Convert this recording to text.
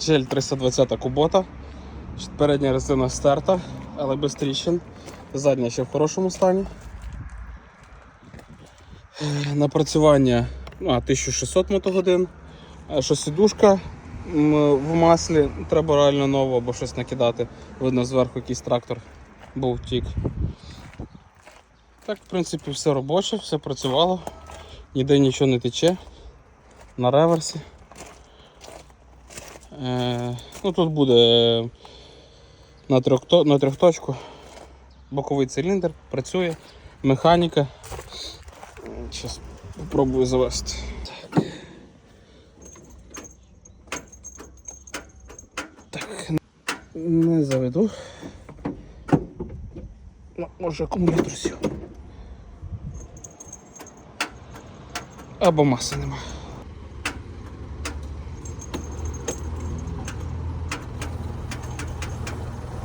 Джель 320 кубота. Передня резина стерта, але без тріщин. Задня ще в хорошому стані. Е, Напрацювання ну, 1600 мотогодин. А що сідушка в маслі, треба реально нову або щось накидати. Видно зверху якийсь трактор був тік. Так, в принципі, все робоче, все працювало, ніде нічого не тече на реверсі. Е, ну, тут буде на, трьохто, на трьохточку боковий циліндр, працює, механіка. Зараз спробую завести. Так, не заведу. Може акумулятор сів. Або маси нема.